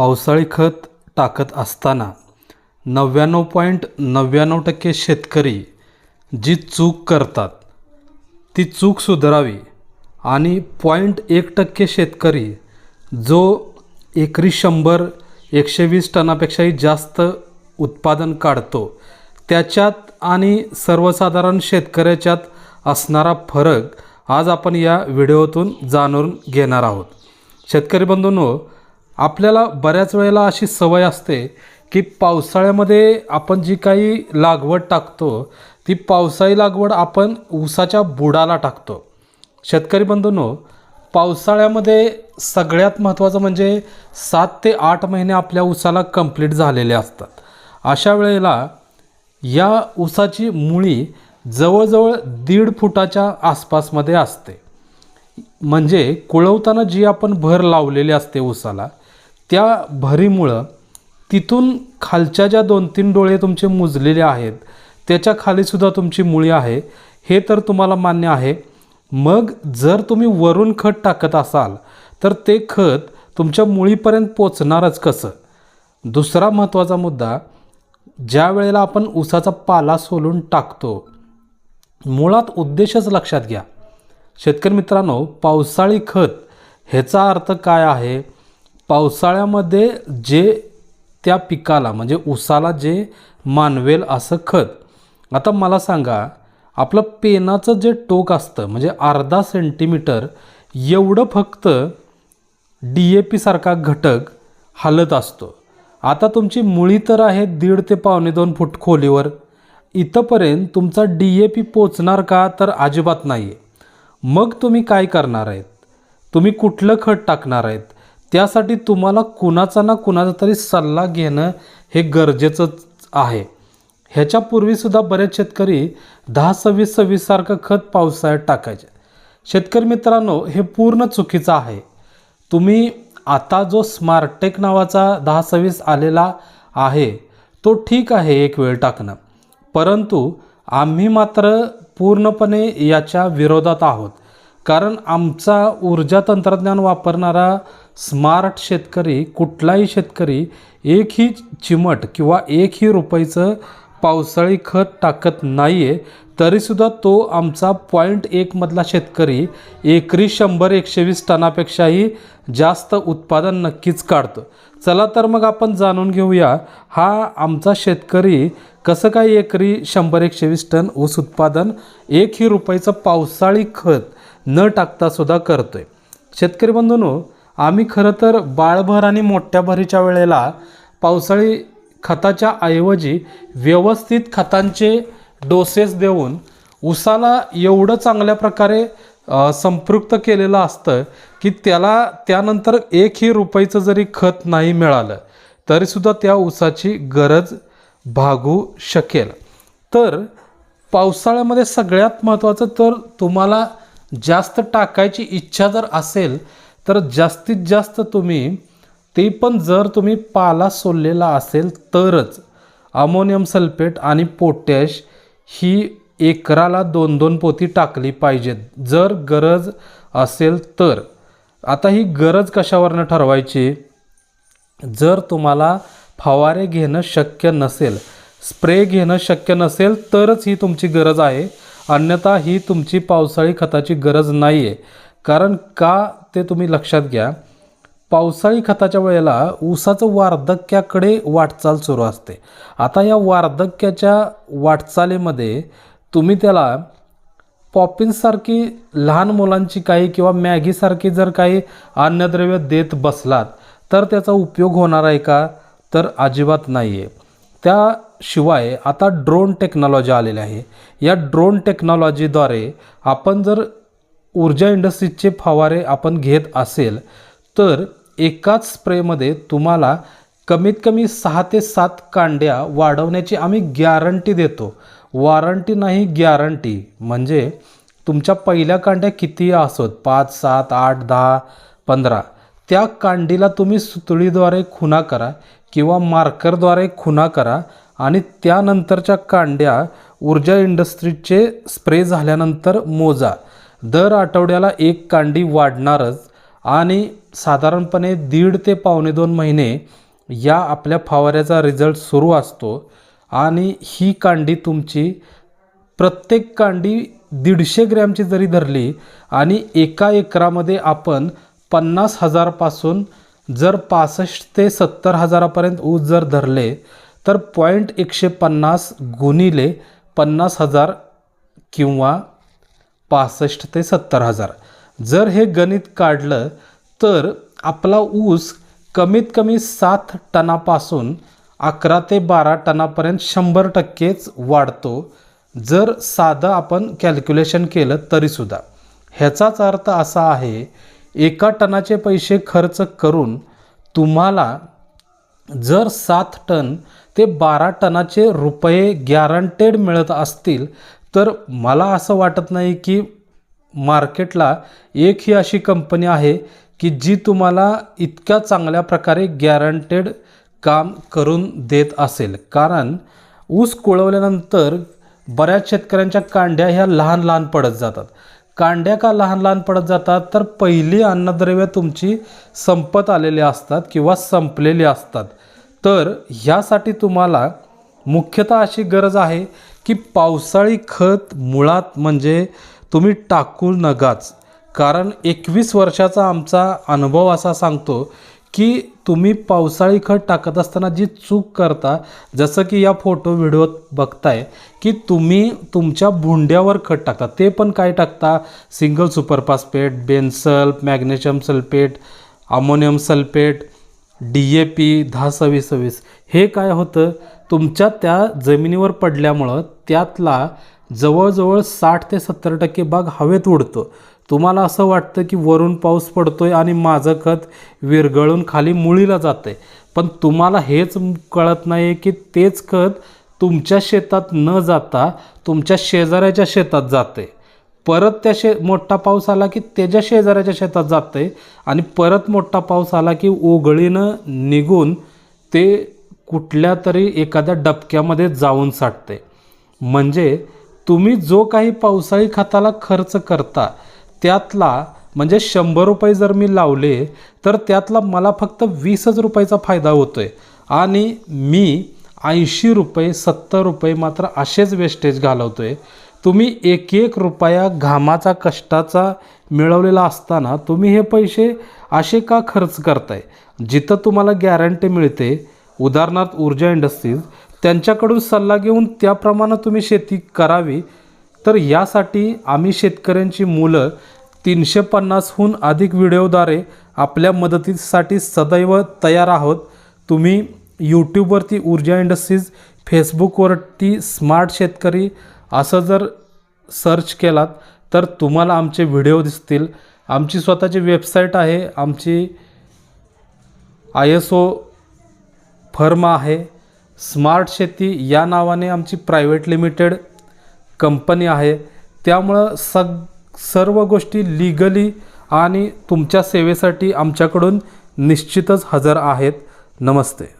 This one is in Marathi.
पावसाळी खत टाकत असताना नव्याण्णव पॉईंट नव्याण्णव टक्के शेतकरी जी चूक करतात ती चूक सुधारावी आणि पॉईंट एक टक्के शेतकरी जो एकरी शंभर एकशे वीस टनापेक्षाही जास्त उत्पादन काढतो त्याच्यात आणि सर्वसाधारण शेतकऱ्याच्यात असणारा फरक आज आपण या व्हिडिओतून जाणून घेणार आहोत. शेतकरी बंधूंनो आपल्याला बऱ्याच वेळेला अशी सवय असते की पावसाळ्यामध्ये आपण जी काही लागवड टाकतो ती पावसाळी लागवड आपण ऊसाच्या बुडाला टाकतो. शेतकरी बंधूंनो पावसाळ्यामध्ये सगळ्यात महत्त्वाचं म्हणजे सात ते आठ महिने आपल्या ऊसाला कंप्लीट झालेले असतात. अशा वेळेला या ऊसाची मुळी जवळजवळ दीड फुटाच्या आसपासमध्ये असते. म्हणजे कुळवताना जी आपण भर लावलेली असते ऊसाला त्या भरीमुळं तिथून खालच्या ज्या दोन तीन डोळे तुमचे मुजलेले आहेत त्याच्या खालीसुद्धा तुमची मुळी आहे हे तर तुम्हाला मान्य आहे. मग जर तुम्ही वरून खत टाकत असाल तर ते खत तुमच्या मुळीपर्यंत पोचणारच कसं? दुसरा महत्त्वाचा मुद्दा ज्या वेळेला आपण ऊसाचा पाला सोलून टाकतो मुळात उद्देशच लक्षात घ्या. शेतकरी मित्रांनो पावसाळी खत ह्याचा अर्थ काय आहे? पावसाळ्यामध्ये जे त्या पिकाला म्हणजे ऊसाला जे मानवेल असं खत. आता मला सांगा आपलं पेनाचं जे टोक असतं म्हणजे अर्धा सेंटीमीटर एवढं फक्त डी ए पीसारखा घटक हलत असतो. आता तुमची मुळी तर आहे दीड ते पावणे दोन फूट खोलीवर. इथंपर्यंत तुमचा डी ए पी पोचणार का तर अजिबात नाही आहे मग तुम्ही काय करणार आहेत? तुम्ही कुठलं खत टाकणार आहेत? त्यासाठी तुम्हाला कुणाचा ना कुणाचा तरी सल्ला घेणं हे गरजेचंच आहे. ह्याच्यापूर्वीसुद्धा बरेच शेतकरी दहा सव्वीस सव्वीससारखं खत पावसाळ्यात टाकायचे. शेतकरी मित्रांनो हे पूर्ण चुकीचं आहे. तुम्ही आता जो स्मार्टेक नावाचा दहा सव्वीस आलेला आहे तो ठीक आहे एक वेळ टाकणं. परंतु आम्ही मात्र पूर्णपणे याच्या विरोधात आहोत. कारण आमचा ऊर्जा तंत्रज्ञान वापरणारा स्मार्ट शेतकरी कुठलाही शेतकरी एकही चिमट किंवा एकही रुपयाचं पावसाळी खत टाकत नाही आहे तरीसुद्धा तो आमचा पॉईंट एकमधला शेतकरी. एकरी शंभर एकशे वीस टनापेक्षाही जास्त उत्पादन नक्कीच काढतो. चला तर मग आपण जाणून घेऊया हा आमचा शेतकरी कसं काय एकरी शंभर एकशे वीस टन ऊस उत्पादन एकही रुपयाचं पावसाळी खत न टाकता सुद्धा आहे शेतकरी बंधूनो आम्ही खरं तर बाळभर आणि मोठ्या भरीच्या वेळेला पावसाळी खताच्या ऐवजी व्यवस्थित खतांचे डोसेस देऊन उसाला एवढं चांगल्या प्रकारे संपृक्त केलेलं असतं की त्याला त्यानंतर एकही रुपयाचं जरी खत नाही मिळालं तरीसुद्धा त्या ऊसाची गरज भागू शकेल. तर पावसाळ्यामध्ये सगळ्यात महत्त्वाचं तर तुम्हाला जास्त टाकायची इच्छा जर असेल तर जास्तीत जास्त तुम्ही ते पण जर तुम्ही पाला सोललेला असेल तरच अमोनियम सल्फेट आणि पोटॅश ही एकराला दोन दोन पोती टाकली पाहिजेत. जर गरज असेल तर. आता ही गरज कशावरनं ठरवायची? जर तुम्हाला फवारे घेणं शक्य नसेल स्प्रे घेणं शक्य नसेल तरच ही तुमची गरज आहे. अन्यथा ही तुमची पावसाळी खताची गरज नाही आहे कारण का ते तुम्ही लक्षात घ्या. पावसाळी खताच्या वेळेला ऊसाचं वार्धक्याकडे वाटचाल सुरू असते. आता या वार्धक्याच्या वाटचालीमध्ये तुम्ही त्याला पॉपिन्ससारखी लहान मुलांची काही किंवा मॅगीसारखी जर काही अन्नद्रव्य देत बसलात तर त्याचा उपयोग होणार आहे का? तर अजिबात नाही आहे त्याशिवाय आता ड्रोन टेक्नॉलॉजी आलेली आहे. या ड्रोन टेक्नॉलॉजीद्वारे आपण जर ऊर्जा इंडस्ट्रीजचे फवारे आपण घेत असेल तर एकाच स्प्रेमध्ये तुम्हाला कमीत कमी सहा ते सात कांड्या वाढवण्याची आम्ही गॅरंटी देतो. वॉरंटी नाही गॅरंटी. म्हणजे तुमच्या पहिल्या कांड्या किती असोत पाच सात आठ दहा पंधरा त्या कांडीला तुम्ही सुतळीद्वारे खुणा करा किंवा मार्करद्वारे खुणा करा आणि त्यानंतरच्या कांड्या ऊर्जा इंडस्ट्रीजचे स्प्रे झाल्यानंतर मोजा. दर आठवड्याला एक कांडी वाढणारच आणि साधारणपणे दीड ते पावणे दोन महिने या आपल्या फवाऱ्याचा रिझल्ट सुरू असतो आणि ही कांडी तुमची प्रत्येक कांडी दीडशे ग्रॅमची जरी धरली आणि एका एकरामध्ये आपण पन्नास हजारपासून जर पासष्ट ते सत्तर हजारापर्यंत ऊस जर धरले तर पॉईंट एकशे पन्नास गुणिले पन्नास हजार किंवा पासष्ट ते सत्तर हजार. जर हे गणित काढलं तर आपला ऊस कमीत कमी सात टनापासून अकरा ते बारा टनापर्यंत शंभर टक्केच वाढतो. जर साधं आपण कॅल्क्युलेशन केलं तरीसुद्धा. ह्याचाच अर्थ असा आहे एका टनाचे पैसे खर्च करून तुम्हाला जर सात टन ते बारा टनाचे रुपये गॅरंटेड मिळत असतील तर मला असं वाटत नाही की मार्केटला एक ही अशी कंपनी आहे की जी तुम्हाला इतक्या चांगल्या प्रकारे गॅरंटेड काम करून देत असेल. कारण ऊस कुळवल्यानंतर बऱ्याच शेतकऱ्यांच्या कांड्या ह्या लहान लहान पडत जातात. कांड्या का लहान लहान पडत जातात? तर पहिली अन्नद्रव्य तुमची संपत आलेली असतात किंवा संपलेली असतात. तर ह्यासाठी तुम्हाला मुख्यतः अशी गरज आहे की पावसाळी खत मुळात म्हणजे तुम्ही टाकू नकाच. कारण एकवीस वर्षाचा आमचा अनुभव असा सांगतो की तुम्ही पावसाळी खत टाकत असताना जी चूक करता जसं की या फोटो व्हिडिओत बघताय की तुम्ही तुमच्या भुंड्यावर खत टाकता. ते पण काय टाकता? Single superphosphate Bensulf magnesium sulphate ammonium sulphate D A P दहा सव्वीस सव्वीस. हे काय होतं? तुमच्या त्या जमिनीवर पडल्यामुळं त्यातला जवळजवळ साठ ते सत्तर टक्के भाग हवेत उडतो. तुम्हाला असं वाटतं की वरून पाऊस पडतोय आणि माझं खत विरघळून खाली मुळीला जातंय. पण तुम्हाला हेच कळत नाही आहे की तेच खत तुमच्या शेतात न जाता तुमच्या शेजाऱ्याच्या शेतात जाते परत त्या शे मोठा पाऊस आला की त्याच्या शेजाऱ्याच्या शेतात जाते आणि परत मोठा पाऊस आला की ओघळीनं निघून ते कुठल्या तरी एखाद्या डबक्यामध्ये जाऊन साठते. म्हणजे तुम्ही जो काही पावसाळी खताला खर्च करता त्यातला म्हणजे शंभर रुपये जर मी लावले तर त्यातला मला फक्त वीसच रुपयाचा फायदा होतो आहे आणि मी ऐंशी रुपये सत्तर रुपये मात्र असेच वेस्टेज घालवतो आहे तुम्ही एक एक रुपया घामाचा कष्टाचा मिळवलेला असताना तुम्ही हे पैसे असे का खर्च करताय? जिथं तुम्हाला गॅरंटी मिळते उदाहरणार्थ ऊर्जा इंडस्ट्रीज त्यांच्याकडून सल्ला घेऊन त्याप्रमाणे तुम्ही शेती करावी तर यासाठी आम्ही शेतकऱ्यांची मुलं तीनशे पन्नासहून अधिक व्हिडिओद्वारे आपल्या मदतीसाठी सदैव तयार आहोत. तुम्ही यूट्यूबवरती ऊर्जा इंडस्ट्रीज फेसबुकवरती स्मार्ट शेतकरी असं जर सर्च केलात तर तुम्हाला आमचे व्हिडिओ दिसतील. आमची स्वतःची वेबसाईट आहे आमची आय एस ओ फर्म आहे. स्मार्ट शेती या नावाने आमची प्रायव्हेट लिमिटेड कंपनी आहे. त्यामुळं सग सर्व गोष्टी लिगली आणि तुमच्या सेवेसाठी आमच्याकडून निश्चितच हजर आहेत. नमस्ते.